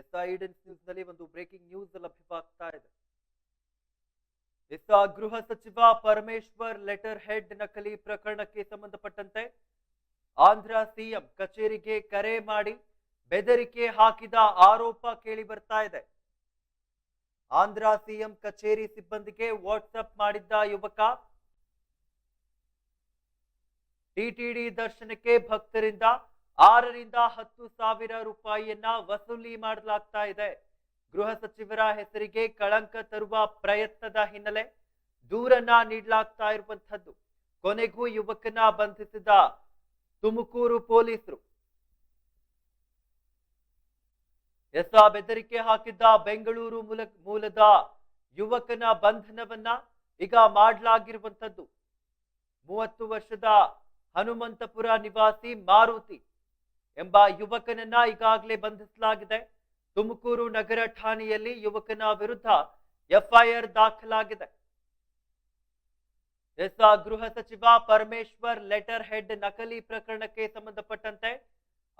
S ಐಡೆನ್ಸ್ ನ್ಯೂಸ್ನಲ್ಲಿ ಒಂದು breaking news ಲಭ್ಯವಾಗ್ತಾ ಇದೆ. S ಗೃಹ ಸಚಿವ ಪರಮೇಶ್ವರ್ ಲೆಟರ್ ಹೆಡ್ ನಕಲಿ ಪ್ರಕರಣಕ್ಕೆ ಸಂಬಂಧಪಟ್ಟಂತೆ ಆಂಧ್ರ ಸಿಎಂ ಕಚೇರಿಗೆ ಕರೆ ಮಾಡಿ ಬೆದರಿಕೆ ಹಾಕಿದ ಆರೋಪ ಕೇಳಿ ಬರ್ತಾ ಇದೆ. ಆಂಧ್ರ ಸಿಎಂ ಕಚೇರಿ ಸಿಬ್ಬಂದಿಗೆ ವಾಟ್ಸಪ್ ಮಾಡಿದ್ದ ಯುವಕ ಟಿಟಿಡಿ ದರ್ಶನಕ್ಕೆ ಭಕ್ತರಿಂದ ಆರರಿಂದ ಹತ್ತು ಸಾವಿರ ರೂಪಾಯಿಯನ್ನ ವಸೂಲಿ ಮಾಡಲಾಗ್ತಾ ಇದೆ. ಗೃಹ ಸಚಿವರ ಹೆಸರಿಗೆ ಕಳಂಕ ತರುವ ಪ್ರಯತ್ನದ ಹಿನ್ನೆಲೆ ದೂರನ್ನ ನೀಡಲಾಗ್ತಾ ಇರುವಂತದ್ದು ಕೊನೆಗೂ ಯುವಕನ ಬಂಧಿಸಿದ ತುಮಕೂರು ಪೊಲೀಸರು. ಎಸ್ ಬೆದರಿಕೆ ಹಾಕಿದ್ದ ಬೆಂಗಳೂರು ಮೂಲ, ಮೂಲದ ಯುವಕನ ಬಂಧನವನ್ನ ಈಗ ಮಾಡಲಾಗಿರುವಂತದ್ದು ಮೂವತ್ತು ವರ್ಷದ ಹನುಮಂತಪುರ ನಿವಾಸಿ ಮಾರುತಿ ಎಂಬ ಯುವಕನನ್ನ ಈಗಾಗಲೇ ಬಂಧಿಸಲಾಗಿದೆ. ತುಮಕೂರು ನಗರ ಠಾಣೆಯಲ್ಲಿ ಯುವಕನ ವಿರುದ್ಧ ಎಫ್ಐಆರ್ ದಾಖಲಾಗಿದೆ. ಎಸ್ ಗೃಹ ಸಚಿವ ಪರಮೇಶ್ವರ್ ಲೆಟರ್ ಹೆಡ್ ನಕಲಿ ಪ್ರಕರಣಕ್ಕೆ ಸಂಬಂಧಪಟ್ಟಂತೆ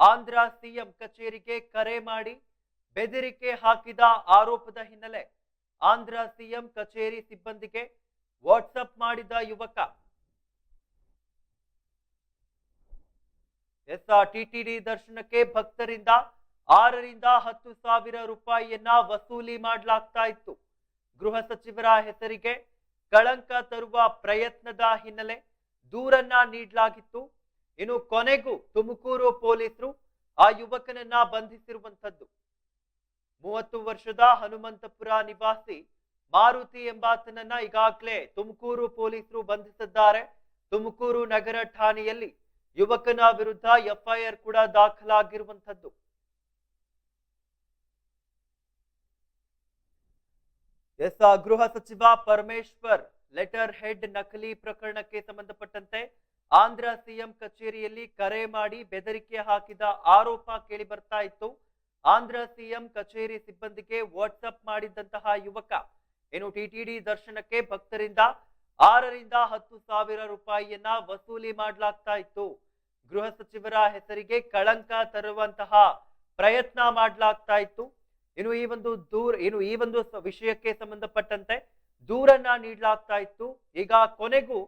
ಆಂಧ್ರ ಸಿಎಂ ಕಚೇರಿಗೆ ಕರೆ ಮಾಡಿ ಬೆದರಿಕೆ ಹಾಕಿದ ಆರೋಪದ ಹಿನ್ನೆಲೆ ಆಂಧ್ರ ಸಿಎಂ ಕಚೇರಿ ಸಿಬ್ಬಂದಿಗೆ ವಾಟ್ಸಪ್ ಮಾಡಿದ ಯುವಕ ಎಸ್ ಟಿಟಿಡಿ ದರ್ಶನಕ್ಕೆ ಭಕ್ತರಿಂದ ಆರರಿಂದ ಹತ್ತು ಸಾವಿರ ರೂಪಾಯಿಯನ್ನ ವಸೂಲಿ ಮಾಡಲಾಗ್ತಾ ಇತ್ತು. ಗೃಹ ಸಚಿವರ ಹೆಸರಿಗೆ ಕಳಂಕ ತರುವ ಪ್ರಯತ್ನದ ಹಿನ್ನೆಲೆ ದೂರನ್ನ ನೀಡಲಾಗಿತ್ತು. ಇನ್ನು ಕೊನೆಗೂ ತುಮಕೂರು ಪೊಲೀಸರು ಆ ಯುವಕನನ್ನ ಬಂಧಿಸಿರುವಂತದ್ದು ಮೂವತ್ತು ವರ್ಷದ ಹನುಮಂತಪುರ ನಿವಾಸಿ ಮಾರುತಿ ಎಂಬಾತನನ್ನ ಈಗಾಗಲೇ ತುಮಕೂರು ಪೊಲೀಸರು ಬಂಧಿಸಿದ್ದಾರೆ. ತುಮಕೂರು ನಗರ ಠಾಣೆಯಲ್ಲಿ ಯುವಕನ ವಿರುದ್ಧ ಎಫ್ಐಆರ್ ಕೂಡ ದಾಖಲಾಗಿರುವಂತದ್ದು ಎಸ್ ಗೃಹ ಸಚಿವ ಪರಮೇಶ್ವರ್ ಲೆಟರ್ ಹೆಡ್ ನಕಲಿ ಪ್ರಕರಣಕ್ಕೆ ಸಂಬಂಧಪಟ್ಟಂತೆ ಆಂಧ್ರ ಸಿಎಂ ಕಚೇರಿಯಲ್ಲಿ ಕರೆ ಮಾಡಿ ಬೆದರಿಕೆ ಹಾಕಿದ ಆರೋಪ ಕೇಳಿ ಬರ್ತಾ ಇತ್ತು. ಆಂಧ್ರ ಸಿಎಂ ಕಚೇರಿ ಸಿಬ್ಬಂದಿಗೆ ವಾಟ್ಸಪ್ ಮಾಡಿದ್ದಂತಹ ಯುವಕ, ಏನು ಟಿಟಿಡಿ ದರ್ಶನಕ್ಕೆ ಭಕ್ತರಿಂದ ಆರರಿಂದ ಹತ್ತು ಸಾವಿರ ರೂಪಾಯಿಯನ್ನ ವಸೂಲಿ ಮಾಡಲಾಗ್ತಾ ಇತ್ತು. ಗೃಹ ಸಚಿವರ ಹೆಸರಿಗೆ ಕಳಂಕ ತರುವಂತಹ ಪ್ರಯತ್ನ ಮಾಡಲಾಗ್ತಾ ಇತ್ತು. ಇನ್ನು ಈ ಒಂದು ದೂರ, ಇನ್ನು ಈ ಒಂದು ವಿಷಯಕ್ಕೆ ಸಂಬಂಧಪಟ್ಟಂತೆ ದೂರನ್ನ ನೀಡಲಾಗ್ತಾ ಇತ್ತು. ಈಗ ಕೊನೆಗೂ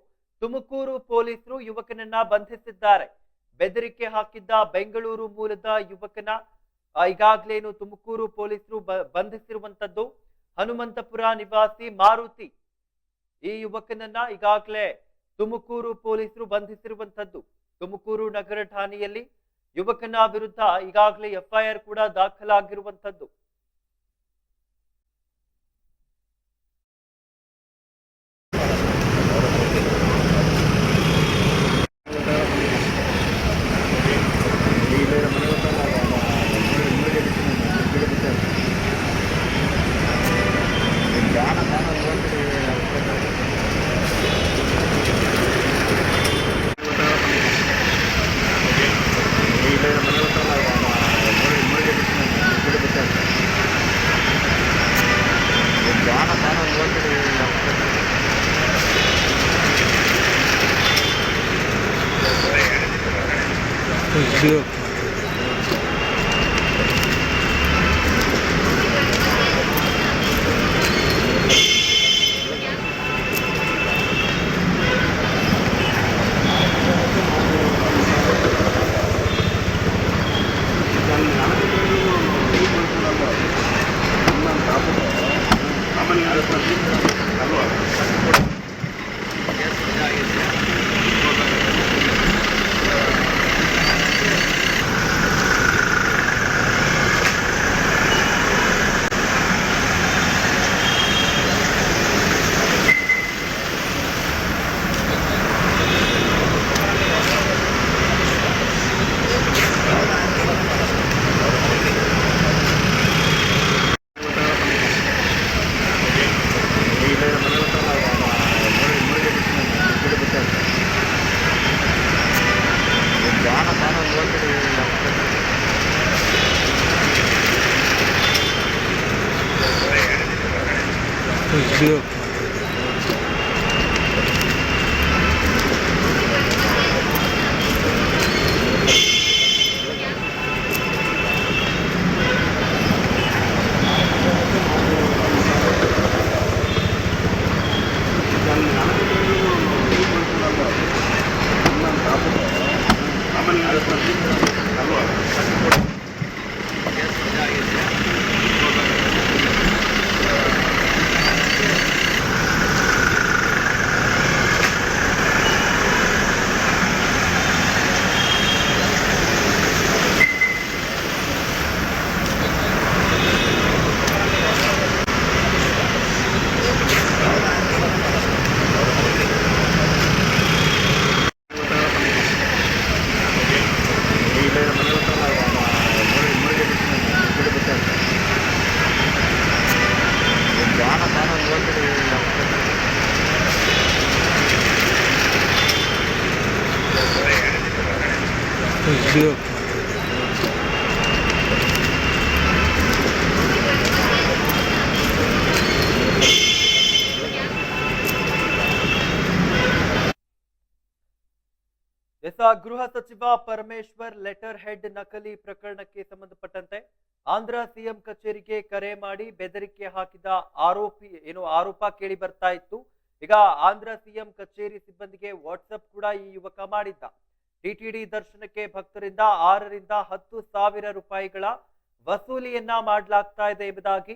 ತುಮಕೂರು ಪೊಲೀಸರು ಯುವಕನನ್ನ ಬಂಧಿಸಿದ್ದಾರೆ. ಬೆದರಿಕೆ ಹಾಕಿದ್ದ ಬೆಂಗಳೂರು ಮೂಲದ ಯುವಕನ ಈಗಾಗಲೇನು ಈಗಾಗ್ಲೇ ಏನು ತುಮಕೂರು ಪೊಲೀಸರು ಬಂಧಿಸಿರುವಂತದ್ದು ಹನುಮಂತಪುರ ನಿವಾಸಿ ಮಾರುತಿ. ಈ ಯುವಕನನ್ನ ಈಗಾಗಲೇ ತುಮಕೂರು ಪೊಲೀಸರು ಬಂಧಿಸಿರುವಂತದ್ದು. ತುಮಕೂರು ನಗರ ಠಾಣೆಯಲ್ಲಿ ಯುವಕನ ವಿರುದ್ಧ ಈಗಾಗಲೇ ಎಫ್ಐಆರ್ ಕೂಡ ದಾಖಲಾಗಿರುವಂತದ್ದು Được. ಗೃಹ ಸಚಿವ ಪರಮೇಶ್ವರ್ ಲೆಟರ್ ಹೆಡ್ ನಕಲಿ ಪ್ರಕರಣಕ್ಕೆ ಸಂಬಂಧಪಟ್ಟಂತೆ ಆಂಧ್ರ ಸಿಎಂ ಕಚೇರಿಗೆ ಕರೆ ಮಾಡಿ ಬೆದರಿಕೆ ಹಾಕಿದ ಆರೋಪಿ, ಏನು ಆರೋಪ ಕೇಳಿ ಬರ್ತಾ ಇತ್ತು. ಈಗ ಆಂಧ್ರ ಸಿಎಂ ಕಚೇರಿ ಸಿಬ್ಬಂದಿಗೆ ವಾಟ್ಸಪ್ ಕೂಡ ಈ ಯುವಕ ಮಾಡಿದ್ದ. ಟಿಟಿಡಿ ದರ್ಶನಕ್ಕೆ ಭಕ್ತರಿಂದ ಆರರಿಂದ ಹತ್ತು ಸಾವಿರ ರೂಪಾಯಿಗಳ ವಸೂಲಿಯನ್ನ ಮಾಡಲಾಗ್ತಾ ಇದೆ ಎಂಬುದಾಗಿ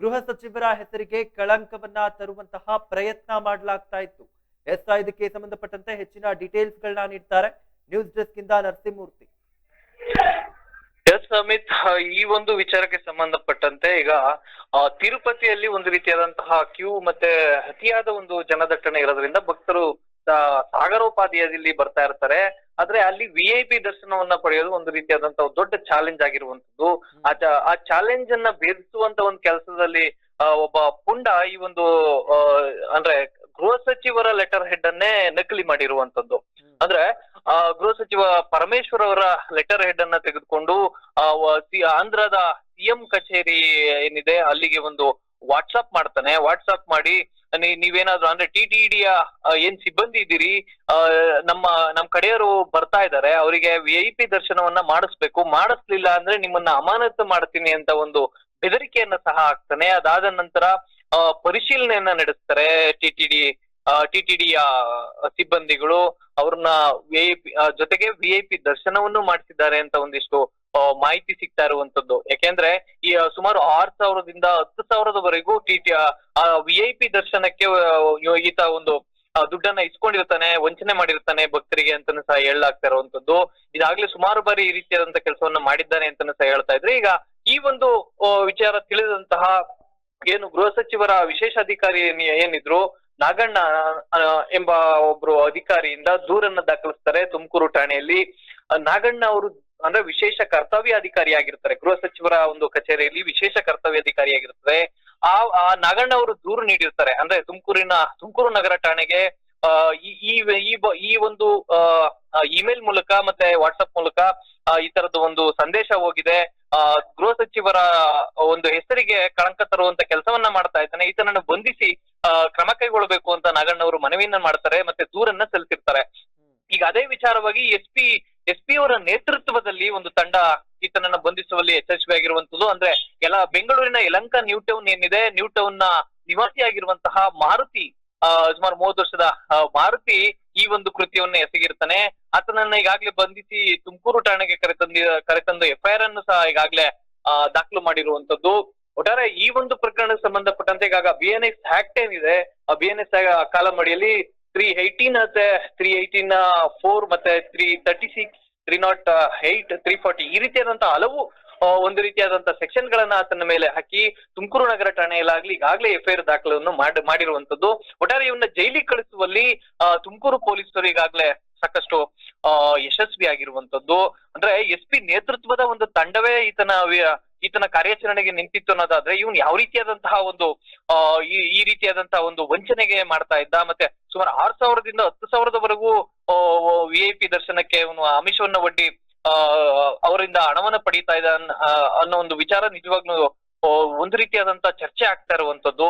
ಗೃಹ ಸಚಿವರ ಹೆಸರಿಗೆ ಕಳಂಕವನ್ನ ತರುವಂತಹ ಪ್ರಯತ್ನ ಮಾಡಲಾಗ್ತಾ ಇತ್ತು. ಎಸ್ ಇದಕ್ಕೆ ಸಂಬಂಧಪಟ್ಟಂತೆ ಹೆಚ್ಚಿನ ಡೀಟೇಲ್ಸ್ ಗಳನ್ನ ನೀಡ್ತಾರೆ ನ್ಯೂಸ್ ಡೆಸ್ಕ್ ಇಂದ ನರಸಿಂಹಮೂರ್ತಿ. ಎಸ್ ಅಮಿತ್, ಈ ಒಂದು ವಿಚಾರಕ್ಕೆ ಸಂಬಂಧಪಟ್ಟಂತೆ ಈಗ ತಿರುಪತಿಯಲ್ಲಿ ಒಂದು ರೀತಿಯಾದಂತಹ ಕ್ಯೂ ಮತ್ತೆ ಅತಿಯಾದ ಒಂದು ಜನದಟ್ಟಣೆ ಇರೋದ್ರಿಂದ ಭಕ್ತರು ಸಾಗರೋಪಾದಿಯಲ್ಲಿ ಬರ್ತಾ ಇರ್ತಾರೆ. ಆದ್ರೆ ಅಲ್ಲಿ ವಿ ಐ ಪಿ ದರ್ಶನವನ್ನ ಪಡೆಯೋದು ಒಂದು ರೀತಿಯಾದಂತಹ ದೊಡ್ಡ ಚಾಲೆಂಜ್ ಆಗಿರುವಂತದ್ದು ಆ ಚಾಲೆಂಜ್ ಅನ್ನ ಭೇದಿಸುವಂತ ಒಂದು ಕೆಲಸದಲ್ಲಿ ಒಬ್ಬ ಪುಂಡ ಈ ಒಂದು ಅಂದ್ರೆ ಗೃಹ ಸಚಿವರ ಲೆಟರ್ ಹೆಡ್ ಅನ್ನೇ ನಕಲಿ ಮಾಡಿರುವಂತದ್ದು. ಅಂದ್ರೆ ಗೃಹ ಸಚಿವ ಪರಮೇಶ್ವರ್ ಅವರ ಲೆಟರ್ ಹೆಡ್ ಅನ್ನ ತೆಗೆದುಕೊಂಡು ಆ ಆಂಧ್ರದ ಸಿಎಂ ಕಚೇರಿ ಏನಿದೆ ಅಲ್ಲಿಗೆ ಒಂದು ವಾಟ್ಸ್ಆಪ್ ಮಾಡ್ತಾನೆ. ವಾಟ್ಸ್ಆಪ್ ಮಾಡಿ ನೀವೇನಾದ್ರು ಅಂದ್ರೆ ಟಿ ಟಿ ಡಿಯ ಏನ್ ಸಿಬ್ಬಂದಿ ಇದ್ದೀರಿ ಆ, ನಮ್ಮ ನಮ್ ಕಡೆಯವರು ಬರ್ತಾ ಇದ್ದಾರೆ ಅವರಿಗೆ ವಿ ಐ ಪಿ ದರ್ಶನವನ್ನ ಮಾಡಿಸ್ಬೇಕು. ಮಾಡಿಸ್ಲಿಲ್ಲ ಅಂದ್ರೆ ನಿಮ್ಮನ್ನ ಅಮಾನತು ಮಾಡ್ತೀನಿ ಅಂತ ಒಂದು ಬೆದರಿಕೆಯನ್ನ ಸಹ ಹಾಕ್ತಾನೆ. ಅದಾದ ನಂತರ ಪರಿಶೀಲನೆಯನ್ನ ನಡೆಸ್ತಾರೆ T T D T T ಡಿಯ ಸಿಬ್ಬಂದಿಗಳು. ಅವ್ರನ್ನ ವಿಐಪಿ ಜೊತೆಗೆ ವಿಐಪಿ ದರ್ಶನವನ್ನು ಮಾಡಿಸಿದ್ದಾರೆ ಅಂತ ಒಂದಿಷ್ಟು ಮಾಹಿತಿ ಸಿಗ್ತಾ ಇರುವಂತದ್ದು. ಯಾಕೆಂದ್ರೆ ಈ ಸುಮಾರು ಆರ್ ಸಾವಿರದಿಂದ ಹತ್ತು ಸಾವಿರದವರೆಗೂ T T V I P ದರ್ಶನಕ್ಕೆ ಈತ ಒಂದು ದುಡ್ಡನ್ನ ಇಸ್ಕೊಂಡಿರ್ತಾನೆ, ವಂಚನೆ ಮಾಡಿರ್ತಾನೆ ಭಕ್ತರಿಗೆ ಅಂತಾನು ಸಹ ಹೇಳಲಾಗ್ತಾ ಇರುವಂತದ್ದು. ಇದಾಗ್ಲೇ ಸುಮಾರು ಬಾರಿ ಈ ರೀತಿಯಾದಂತ ಕೆಲಸವನ್ನ ಮಾಡಿದ್ದಾನೆ ಅಂತಾನು ಸಹ ಹೇಳ್ತಾ ಇದ್ರೆ. ಈಗ ಈ ಒಂದು ವಿಚಾರ ತಿಳಿದಂತಹ ಏನು ಗೃಹ ಸಚಿವರ ವಿಶೇಷ ಅಧಿಕಾರಿ ಏನ್- ಏನಿದ್ರು ನಾಗಣ್ಣ ಎಂಬ ಒಬ್ರು ಅಧಿಕಾರಿಯಿಂದ ದೂರನ್ನ ದಾಖಲಿಸ್ತಾರೆ ತುಮಕೂರು ಠಾಣೆಯಲ್ಲಿ. ನಾಗಣ್ಣ ಅವರು ಅಂದ್ರೆ ವಿಶೇಷ ಕರ್ತವ್ಯ ಅಧಿಕಾರಿ ಆಗಿರ್ತಾರೆ. ಗೃಹ ಸಚಿವರ ಒಂದು ಕಚೇರಿಯಲ್ಲಿ ವಿಶೇಷ ಕರ್ತವ್ಯ ಅಧಿಕಾರಿ ಆಗಿರ್ತಾರೆ. ಆ ನಾಗಣ್ಣ ಅವರು ದೂರು ನೀಡಿರ್ತಾರೆ. ಅಂದ್ರೆ ತುಮಕೂರಿನ, ತುಮಕೂರು ನಗರ ಠಾಣೆಗೆ ಈ ಈ ಒಂದು ಇಮೇಲ್ ಮೂಲಕ ಮತ್ತೆ ವಾಟ್ಸಪ್ ಮೂಲಕ ಈ ತರದ ಒಂದು ಸಂದೇಶ ಹೋಗಿದೆ. ಗೃಹ ಸಚಿವರ ಒಂದು ಹೆಸರಿಗೆ ಕಳಂಕ ತರುವಂತ ಕೆಲಸವನ್ನ ಮಾಡ್ತಾ ಇದ್ದಾನೆ. ಈತನನ್ನು ಬಂಧಿಸಿ ಕ್ರಮ ಕೈಗೊಳ್ಳಬೇಕು ಅಂತ ನಾಗಣ್ಣವರು ಮನವಿಯನ್ನ ಮಾಡ್ತಾರೆ ಮತ್ತೆ ದೂರನ್ನ ಸಲ್ಲಿಸಿರ್ತಾರೆ. ಈಗ ಅದೇ ವಿಚಾರವಾಗಿ ಎಸ್ ಪಿ ಎಸ್ ಪಿ ಅವರ ನೇತೃತ್ವದಲ್ಲಿ ಒಂದು ತಂಡ ಈತನನ್ನ ಬಂಧಿಸುವಲ್ಲಿ ಯಶಸ್ವಿಯಾಗಿರುವಂತದ್ದು ಅಂದ್ರೆ ಎಲ್ಲ ಬೆಂಗಳೂರಿನ ಯಲಂಕ ನ್ಯೂ ಟೌನ್ ಏನಿದೆ, ನ್ಯೂ ಟೌನ್ನ ನಿವಾಸಿಯಾಗಿರುವಂತಹ ಮಾರುತಿ ಸುಮಾರು ಮೂವತ್ತು ವರ್ಷದ ಮಾರುತಿ ಈ ಒಂದು ಕೃತ್ಯವನ್ನು ಎಸಗಿರ್ತಾನೆ. ಆತನನ್ನ ಈಗಾಗ್ಲೇ ಬಂಧಿಸಿ ತುಮಕೂರು ಠಾಣೆಗೆ ಕರೆತಂದಿ ಕರೆತಂದು ಎಫ್ಐಆರ್ ಅನ್ನು ಸಹ ಈಗಾಗ್ಲೇ ದಾಖಲು ಮಾಡಿರುವಂತದ್ದು ಒಟ್ಟಾರೆ ಈ ಒಂದು ಪ್ರಕರಣಕ್ಕೆ ಸಂಬಂಧಪಟ್ಟಂತೆ ಈಗಾಗ ಬಿ ಎನ್ ಎಸ್ ಆಕ್ಟ್ ಏನಿದೆ, ಆ ಬಿ ಎನ್ ಎಸ್ ಕಾಲಮಡಿಯಲ್ಲಿ ತ್ರೀ ಏಯ್ಟೀನ್ ಮತ್ತೆ ತ್ರೀ ಏಯ್ಟೀನ್ ಫೋರ್ ಮತ್ತೆ three thirty six three not eight three forty ಈ ರೀತಿಯಾದಂತಹ ಹಲವು ಒಂದು ರೀತಿಯಾದಂತ ಸೆಕ್ಷನ್ ಗಳನ್ನ ಆತನ ಮೇಲೆ ಹಾಕಿ ತುಮಕೂರು ನಗರ ಠಾಣೆಯಲ್ಲಾಗ್ಲಿ ಈಗಾಗಲೇ ಎಫ್ಐಆರ್ ದಾಖಲನ್ನು ಮಾಡಿ ಮಾಡಿರುವಂತದ್ದು ಒಟ್ಟಾರೆ ಇವನ್ನ ಜೈಲಿಗೆ ಕಳಿಸುವಲ್ಲಿ ತುಮಕೂರು ಪೊಲೀಸರು ಈಗಾಗಲೇ ಸಾಕಷ್ಟು ಯಶಸ್ವಿಯಾಗಿರುವಂತದ್ದು ಅಂದ್ರೆ ಎಸ್ ಪಿ ನೇತೃತ್ವದ ಒಂದು ತಂಡವೇ ಈತನ ಈತನ ಕಾರ್ಯಾಚರಣೆಗೆ ನಿಂತಿತ್ತು ಅನ್ನೋದಾದ್ರೆ ಇವನ್ ಯಾವ ರೀತಿಯಾದಂತಹ ಒಂದು ಈ ರೀತಿಯಾದಂತಹ ಒಂದು ವಂಚನೆಗೆ ಮಾಡ್ತಾ ಇದ್ದ. ಮತ್ತೆ ಸುಮಾರು ಆರ್ ಸಾವಿರದಿಂದ ಹತ್ತು ಸಾವಿರದವರೆಗೂ ವಿ ಐ ಪಿ ದರ್ಶನಕ್ಕೆ ಅವನು ಆಮಿಷವನ್ನ ಒಡ್ಡಿ ಅವರಿಂದ ಹಣವನ್ನ ಪಡೀತಾ ಇದ್ದ ಅನ್- ಅನ್ನೋ ಒಂದು ವಿಚಾರ ನಿಜವಾಗ್ಲೂ ಒಂದು ರೀತಿಯಾದಂತಹ ಚರ್ಚೆ ಆಗ್ತಾ ಇರುವಂತದ್ದು.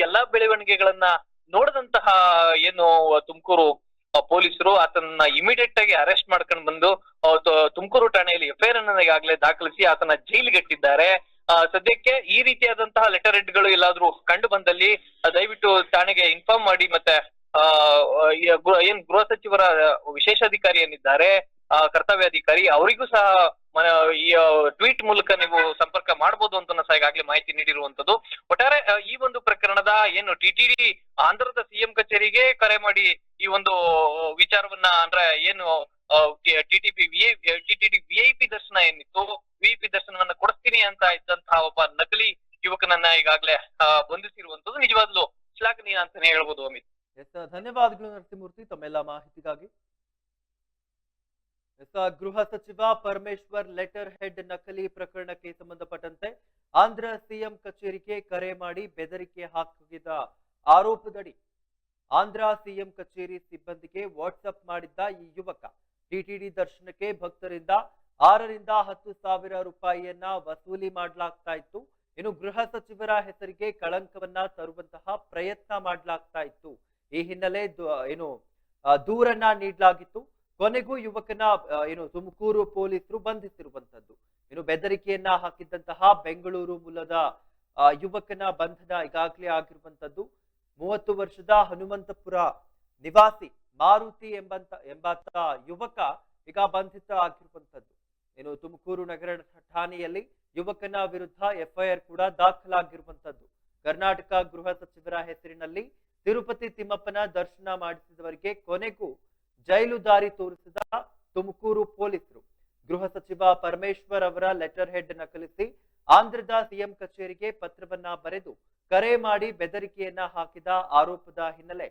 ಎಲ್ಲಾ ಬೆಳವಣಿಗೆಗಳನ್ನ ನೋಡದಂತಹ, ಏನು, ತುಮಕೂರು ಪೊಲೀಸರು ಆತನನ್ನ ಇಮಿಡಿಯೇಟ್ ಆಗಿ ಅರೆಸ್ಟ್ ಮಾಡ್ಕೊಂಡು ಬಂದು ತುಮಕೂರು ಠಾಣೆಯಲ್ಲಿ ಎಫ್ಐಆರ್ ಅನ್ನ ದಾಖಲಿಸಿ ಆತನ ಜೈಲಿಗೆಟ್ಟಿದ್ದಾರೆ ಸದ್ಯಕ್ಕೆ ಈ ರೀತಿಯಾದಂತಹ ಲೆಟರ್ ಹೆಡ್ಗಳು ಎಲ್ಲಾದ್ರೂ ಕಂಡು ಬಂದಲ್ಲಿ ದಯವಿಟ್ಟು ಠಾಣೆಗೆ ಇನ್ಫಾರ್ಮ್ ಮಾಡಿ ಮತ್ತೆ ಏನ್ ಗೃಹ ಸಚಿವರ ವಿಶೇಷಾಧಿಕಾರಿ ಏನಿದ್ದಾರೆ ಕರ್ತವ್ಯಾಧಿಕಾರಿ, ಅವರಿಗೂ ಸಹ ಈ ಟ್ವೀಟ್ ಮೂಲಕ ನೀವು ಸಂಪರ್ಕ ಮಾಡಬಹುದು ಅಂತ ಸಹ ಈಗಾಗಲೇ ಮಾಹಿತಿ ನೀಡಿರುವಂತದ್ದು ಒಟ್ಟಾರೆ ಈ ಒಂದು ಪ್ರಕರಣದ ಏನು ಟಿಟಿಡಿ ಆಂಧ್ರದ ಸಿಎಂ ಕಚೇರಿಗೆ ಕರೆ ಮಾಡಿ ಈ ಒಂದು ವಿಚಾರವನ್ನ ಅಂದ್ರೆ ಏನು ಟಿಟಿಪಿ ಟಿಟಿಡಿ ವಿಐಪಿ ದರ್ಶನ ಏನಿತ್ತು ವಿಐಪಿ ದರ್ಶನವನ್ನ ಕೊಡಿಸ್ತೀನಿ ಅಂತ ಇದ್ದಂತಹ ಒಬ್ಬ ನಕಲಿ ಯುವಕನನ್ನ ಈಗಾಗಲೇ ಬಂಧಿಸಿರುವಂತದ್ದು ನಿಜವಾದ್ಲು ಶ್ಲಾಘನೀಯ ಅಂತಾನೆ ಹೇಳ್ಬೋದು ಅಮಿತ್. ಧನ್ಯವಾದಗಳು ನರಸಿಂಹಮೂರ್ತಿ ತಮ್ಮೆಲ್ಲ ಮಾಹಿತಿಗಾಗಿ. ಗೃಹ ಸಚಿವ ಪರಮೇಶ್ವರ್ ಲೆಟರ್ ಹೆಡ್ ನಕಲಿ ಪ್ರಕರಣಕ್ಕೆ ಸಂಬಂಧಪಟ್ಟಂತೆ ಆಂಧ್ರ ಸಿಎಂ ಕಚೇರಿಗೆ ಕರೆ ಮಾಡಿ ಬೆದರಿಕೆ ಹಾಕಿದ ಆರೋಪದಡಿ ಆಂಧ್ರ ಸಿಎಂ ಕಚೇರಿ ಸಿಬ್ಬಂದಿಗೆ ವಾಟ್ಸಪ್ ಮಾಡಿದ್ದ ಈ ಯುವಕ ಟಿಟಿಡಿ ದರ್ಶನಕ್ಕೆ ಭಕ್ತರಿಂದ ಆರರಿಂದ ಹತ್ತು ಸಾವಿರ ರೂಪಾಯಿಯನ್ನ ವಸೂಲಿ ಮಾಡಲಾಗ್ತಾ ಇತ್ತು. ಇನ್ನು ಗೃಹ ಸಚಿವರ ಹೆಸರಿಗೆ ಕಳಂಕವನ್ನ ತರುವಂತಹ ಪ್ರಯತ್ನ ಮಾಡಲಾಗ್ತಾ ಇತ್ತು. ಈ ಹಿನ್ನೆಲೆ ಏನು ದೂರನ್ನ ನೀಡಲಾಗಿತ್ತು. ಕೊನೆಗೂ ಯುವಕನ ಏನು, ತುಮಕೂರು ಪೊಲೀಸರು ಬಂಧಿಸಿರುವಂತದ್ದು ಏನು, ಬೆದರಿಕೆಯನ್ನ ಹಾಕಿದ್ದಂತಹ ಬೆಂಗಳೂರು ಮೂಲದ ಯುವಕನ ಬಂಧನ ಈಗಾಗಲೇ ಆಗಿರುವಂತದ್ದು ಮೂವತ್ತು ವರ್ಷದ ಹನುಮಂತಪುರ ನಿವಾಸಿ ಮಾರುತಿ ಎಂಬಂತ, ಎಂಬಾತ ಯುವಕ ಈಗ ಬಂಧಿತ ಆಗಿರುವಂತದ್ದು ಏನು, ತುಮಕೂರು ನಗರ ಠಾಣೆಯಲ್ಲಿ ಯುವಕನ ವಿರುದ್ಧ ಎಫ್ಐಆರ್ ಕೂಡ ದಾಖಲಾಗಿರುವಂತದ್ದು ಕರ್ನಾಟಕ ಗೃಹ ಸಚಿವರ ಹೆಸರಿನಲ್ಲಿ ತಿರುಪತಿ ತಿಮ್ಮಪ್ಪನ ದರ್ಶನ ಮಾಡಿಸಿದವರಿಗೆ ಕೊನೆಗೂ ಜೈಲು ದಾರಿ ತೋರಿಸಿದ ತುಮಕೂರು ಪೊಲೀಸರು. ಗೃಹ ಸಚಿವ ಪರಮೇಶ್ವರ್ ಅವರ ಲೆಟರ್ ಹೆಡ್ ನಕಲಿಸಿ ಆಂಧ್ರದ ಸಿಎಂ ಕಚೇರಿಗೆ ಪತ್ರವನ್ನ ಬರೆದು ಕರೆ ಮಾಡಿ ಬೆದರಿಕೆಯನ್ನ ಹಾಕಿದ ಆರೋಪದ ಹಿನ್ನೆಲೆ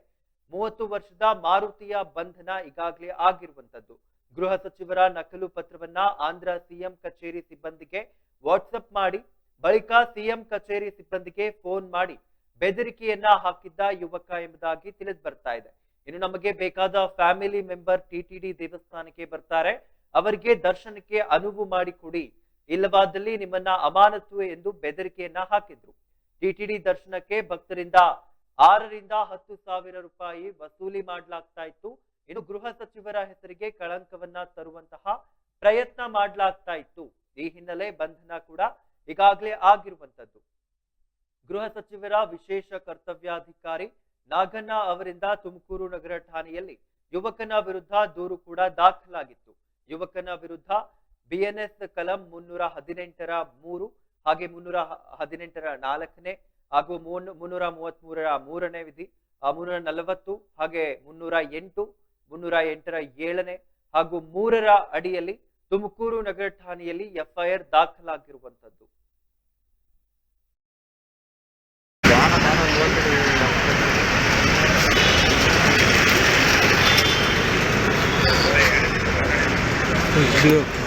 ಮೂವತ್ತು ವರ್ಷದ ಮಾರುತಿಯ ಬಂಧನ ಈಗಾಗಲೇ ಆಗಿರುವಂತದ್ದು ಗೃಹ ಸಚಿವರ ನಕಲು ಪತ್ರವನ್ನ ಆಂಧ್ರ ಸಿಎಂ ಕಚೇರಿ ಸಿಬ್ಬಂದಿಗೆ ವಾಟ್ಸಪ್ ಮಾಡಿ, ಬಳಿಕ ಸಿಎಂ ಕಚೇರಿ ಸಿಬ್ಬಂದಿಗೆ ಫೋನ್ ಮಾಡಿ ಬೆದರಿಕೆಯನ್ನ ಹಾಕಿದ್ದ ಯುವಕ ಎಂಬುದಾಗಿ ತಿಳಿದು ಬರ್ತಾ ಇದೆ. ಇನ್ನು ನಮಗೆ ಬೇಕಾದ ಫ್ಯಾಮಿಲಿ ಮೆಂಬರ್ ಟಿಟಿಡಿ ದೇವಸ್ಥಾನಕ್ಕೆ ಬರ್ತಾರೆ. ಅವರಿಗೆ ದರ್ಶನಕ್ಕೆ ಅನುವು ಮಾಡಿಕೊಡಿ. ಇಲ್ಲವಾದಲ್ಲಿ ನಿಮ್ಮನ್ನ ಅಮಾನತು ಎಂದು ಬೆದರಿಕೆಯನ್ನ ಹಾಕಿದ್ರು. ಟಿಟಿಡಿ ದರ್ಶನಕ್ಕೆ ಭಕ್ತರಿಂದ ಆರರಿಂದ ಹತ್ತು ಸಾವಿರ ರೂಪಾಯಿ ವಸೂಲಿ ಮಾಡಲಾಗ್ತಾ ಇತ್ತು. ಇನ್ನು ಗೃಹ ಸಚಿವರ ಹೆಸರಿಗೆ ಕಳಂಕವನ್ನ ತರುವಂತಹ ಪ್ರಯತ್ನ ಮಾಡಲಾಗ್ತಾ ಇತ್ತು. ಈ ಹಿನ್ನೆಲೆ ಬಂಧನ ಕೂಡ ಈಗಾಗಲೇ ಆಗಿರುವಂತದ್ದು ಗೃಹ ಸಚಿವರ ವಿಶೇಷ ಕರ್ತವ್ಯಾಧಿಕಾರಿ ನಾಗಣ್ಣ ಅವರಿಂದ ತುಮಕೂರು ನಗರ ಠಾಣೆಯಲ್ಲಿ ಯುವಕನ ವಿರುದ್ಧ ದೂರು ಕೂಡ ದಾಖಲಾಗಿತ್ತು. ಯುವಕನ ವಿರುದ್ಧ ಬಿಎನ್ಎಸ್ ಕಲಂ ಮುನ್ನೂರ ಹದಿನೆಂಟರ ಮೂರು ಹಾಗೆ ಮುನ್ನೂರ ಹದಿನೆಂಟರ ನಾಲ್ಕನೇ ಹಾಗೂ ಮೂನ್- ಮುನ್ನೂರ ಮೂವತ್ತ್ ಮೂರರ ಮೂರನೇ ವಿಧಿ ಮುನ್ನೂರ ನಲವತ್ತು ಹಾಗೆ ಮುನ್ನೂರ ಎಂಟು, ಮುನ್ನೂರ ಎಂಟರ ಏಳನೇ ಹಾಗೂ ಮೂರರ ಅಡಿಯಲ್ಲಿ ತುಮಕೂರು ನಗರ ಠಾಣೆಯಲ್ಲಿ ಎಫ್ಐಆರ್ ದಾಖಲಾಗಿರುವಂತದ್ದು Blue. Blue.